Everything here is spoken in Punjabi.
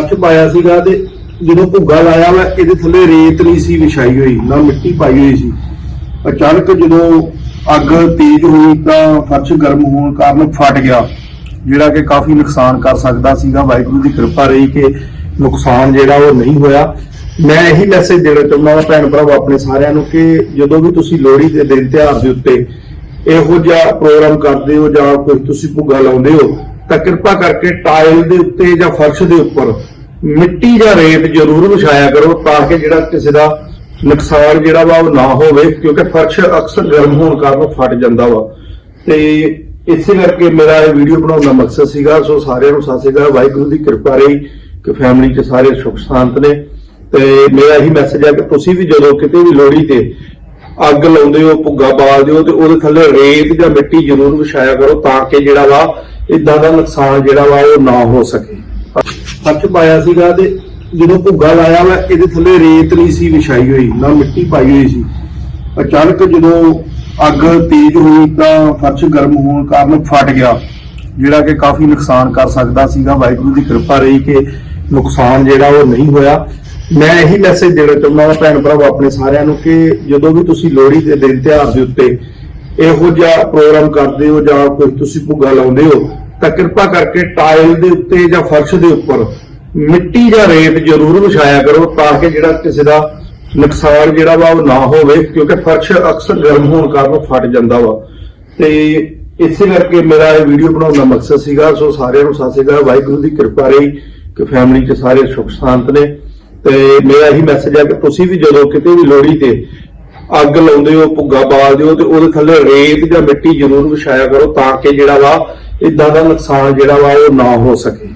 ਸੱਚ ਪਾਇਆ ਸੀਗਾ ਤੇ ਜਦੋਂ ਭੁੱਗਾ ਲਾਇਆ ਵਾ, ਇਹਦੇ ਥੱਲੇ ਰੇਤ ਨਹੀਂ ਸੀ ਵਿਛਾਈ ਹੋਈ, ਨਾ ਮਿੱਟੀ ਪਾਈ ਹੋਈ ਸੀ। ਅਚਾਨਕ ਜਦੋਂ ਅੱਗ ਤੇਜ਼ ਹੋਈ ਤਾਂ ਫਰਸ਼ ਗਰਮ ਹੋਣ ਕਾਰਨ ਫਟ ਗਿਆ, ਜਿਹੜਾ ਕਿ ਕਾਫੀ ਨੁਕਸਾਨ ਕਰ ਸਕਦਾ ਸੀਗਾ। ਵਾਹਿਗੁਰੂ ਦੀ ਕਿਰਪਾ ਰਹੀ ਕਿ ਨੁਕਸਾਨ ਜਿਹੜਾ ਉਹ ਨਹੀਂ ਹੋਇਆ। ਮੈਂ ਇਹੀ ਮੈਸੇਜ ਦੇਣਾ ਚਾਹੁੰਦਾ ਹਾਂ ਭੈਣ ਭਰਾਵੋ ਆਪਣੇ ਸਾਰਿਆਂ ਨੂੰ ਕਿ ਜਦੋਂ ਵੀ ਤੁਸੀਂ ਲੋਹੜੀ ਦੇ ਦਿਨ ਤਿਉਹਾਰ ਦੇ ਉੱਤੇ ਇਹੋ ਜਿਹਾ ਪ੍ਰੋਗਰਾਮ ਕਰਦੇ ਹੋ ਜਾਂ ਕੋਈ ਤੁਸੀਂ ਭੁੱਗਾ ਲਾਉਂਦੇ ਹੋ ਤਾਂ ਕਿਰਪਾ ਕਰਕੇ ਟਾਇਲ ਦੇ ਉੱਤੇ ਜਾਂ ਫਰਸ਼ ਦੇ ਉੱਪਰ ਮਿੱਟੀ ਜਾਂ ਰੇਤ ਜ਼ਰੂਰ ਵਿਛਾਇਆ ਕਰੋ ਤਾਂ ਕਿ ਜਿਹੜਾ ਕਿਸੇ ਦਾ ਨੁਕਸਾਨ ਜਿਹੜਾ ਵਾ ਉਹ ਨਾ ਹੋਵੇ, ਕਿਉਂਕਿ ਫਰਸ਼ ਅਕਸਰ ਗਰਮ ਹੋਣ ਕਾਰਨ ਫਟ ਜਾਂਦਾ ਵਾ। ਤੇ ਇਸੇ ਕਰਕੇ ਮੇਰਾ ਇਹ ਵੀਡੀਓ ਬਣਾਉਣ ਦਾ ਮਕਸਦ ਸੀਗਾ, ਸੋ ਸਾਰਿਆਂ ਨੂੰ ਸਤਿ ਸ਼੍ਰੀ ਅਕਾਲ, ਵਾਹਿਗੁਰੂ ਦੀ ਕਿਰਪਾ ਰਹੀ, ਕਿ ਫੈਮਿਲੀ 'ਚ ਸਾਰੇ ਸੁਖ ਸ਼ਾਂਤ ਨੇ। ਤੇ ਮੇਰਾ ਇਹੀ ਮੈਸੇਜ ਹੈ ਕਿ ਤੁਸੀਂ ਵੀ ਜਦੋਂ ਕਿਤੇ ਵੀ ਲੋਹੜੀ ਤੇ ਅੱਗ ਲਾਉਂਦੇ ਹੋ, ਭੁੱਗਾ ਬਾਲਦੇ ਹੋ, ਤੇ ਉਹਦੇ ਥੱਲੇ ਰੇਤ ਜਾਂ ਮਿੱਟੀ ਜ਼ਰੂਰ ਵਿਛਾਇਆ ਕਰੋ ਤਾਂ ਕਿ ਜਿਹੜਾ ਵਾ ਇਦਾਂ ਦਾ ਨੁਕਸਾਨ ਜਿਹੜਾ ਵਾ ਉਹ ਨਾ ਹੋ ਸਕੇ। ਸੱਚ ਪਾਇਆ ਸੀਗਾ ਤੇ ਜਦੋਂ ਭੁੱਗਾ ਲਾਇਆ ਵਾ, ਇਹਦੇ ਥੱਲੇ ਰੇਤ ਨਹੀਂ ਸੀ ਵਿਛਾਈ ਹੋਈ, ਨਾ ਮਿੱਟੀ ਪਾਈ ਹੋਈ ਸੀ। ਅਚਾਨਕ ਜਦੋਂ ਅੱਗ ਤੇਜ਼ ਹੋਈ ਤਾਂ ਫਰਸ਼ ਗਰਮ ਹੋਣ ਕਾਰਨ ਫਟ ਗਿਆ, ਜਿਹੜਾ ਕਿ ਕਾਫੀ ਨੁਕਸਾਨ ਕਰ ਸਕਦਾ ਸੀਗਾ। ਵਾਹਿਗੁਰੂ ਦੀ ਕਿਰਪਾ ਰਹੀ ਕਿ ਨੁਕਸਾਨ ਜਿਹੜਾ ਉਹ ਨਹੀਂ ਹੋਇਆ। ਮੈਂ ਇਹੀ ਮੈਸੇਜ ਦੇਣਾ ਚਾਹੁੰਦਾ ਹਾਂ ਭੈਣ ਭਰਾਵੋ ਆਪਣੇ ਸਾਰਿਆਂ ਨੂੰ ਕਿ ਜਦੋਂ ਵੀ ਤੁਸੀਂ ਲੋਹੜੀ ਦੇ ਦਿਨ ਤਿਉਹਾਰ ਦੇ ਉੱਤੇ ਇਹੋ ਜਿਹਾ ਪ੍ਰੋਗਰਾਮ ਕਰਦੇ ਹੋ ਜਾਂ ਕੋਈ ਤੁਸੀਂ ਭੁੱਗਾ ਲਾਉਂਦੇ ਹੋ, ਤਾਂ ਕਿਰਪਾ ਕਰਕੇ ਟਾਇਲ ਦੇ ਉੱਤੇ ਜਾਂ ਫਰਸ਼ ਦੇ ਉੱਪਰ ਮਿੱਟੀ ਜਾਂ ਰੇਤ ਜ਼ਰੂਰ ਵਿਛਾਇਆ ਕਰੋ ਤਾਂ ਕਿ ਜਿਹੜਾ ਕਿਸੇ ਦਾ ਨੁਕਸਾਨ ਜਿਹੜਾ ਵਾ ਉਹ ਨਾ ਹੋਵੇ, ਕਿਉਂਕਿ ਫਰਸ਼ ਅਕਸਰ ਗਰਮ ਹੋਣ ਕਾਰਨ ਫਟ ਜਾਂਦਾ ਵਾ। ਤੇ ਇਸੇ ਕਰਕੇ ਮੇਰਾ ਇਹ ਵੀਡੀਓ ਬਣਾਉਣ ਦਾ ਮਕਸਦ ਸੀਗਾ, ਸੋ ਸਾਰਿਆਂ ਨੂੰ ਸਤਿ ਸ਼੍ਰੀ ਅਕਾਲ, ਵਾਹਿਗੁਰੂ ਦੀ ਕਿਰਪਾ ਰਹੀ, ਕਿ ਫੈਮਿਲੀ 'ਚ ਸਾਰੇ ਸੁਖ ਸ਼ਾਂਤ ਨੇ। ਤੇ ਮੇਰਾ ਇਹੀ ਮੈਸੇਜ ਹੈ ਕਿ ਤੁਸੀਂ ਵੀ ਜਦੋਂ ਕਿਤੇ ਵੀ ਲੋਹੜੀ ਤੇ ਅੱਗ ਲਾਉਂਦੇ ਹੋ, ਭੁੱਗਾ ਬਾਲਦੇ ਹੋ ਤੇ ਉਹਦੇ ਥੱਲੇ ਰੇਤ ਜਾਂ ਮਿੱਟੀ ਜ਼ਰੂਰ ਵਿਛਾਇਆ ਕਰੋ ਤਾਂ ਕਿ ਜਿਹੜਾ ਵਾ ਇਦਾਂ ਦਾ ਨੁਕਸਾਨ ਜਿਹੜਾ ਵਾ ਉਹ ਨਾ ਹੋ ਸਕੇ।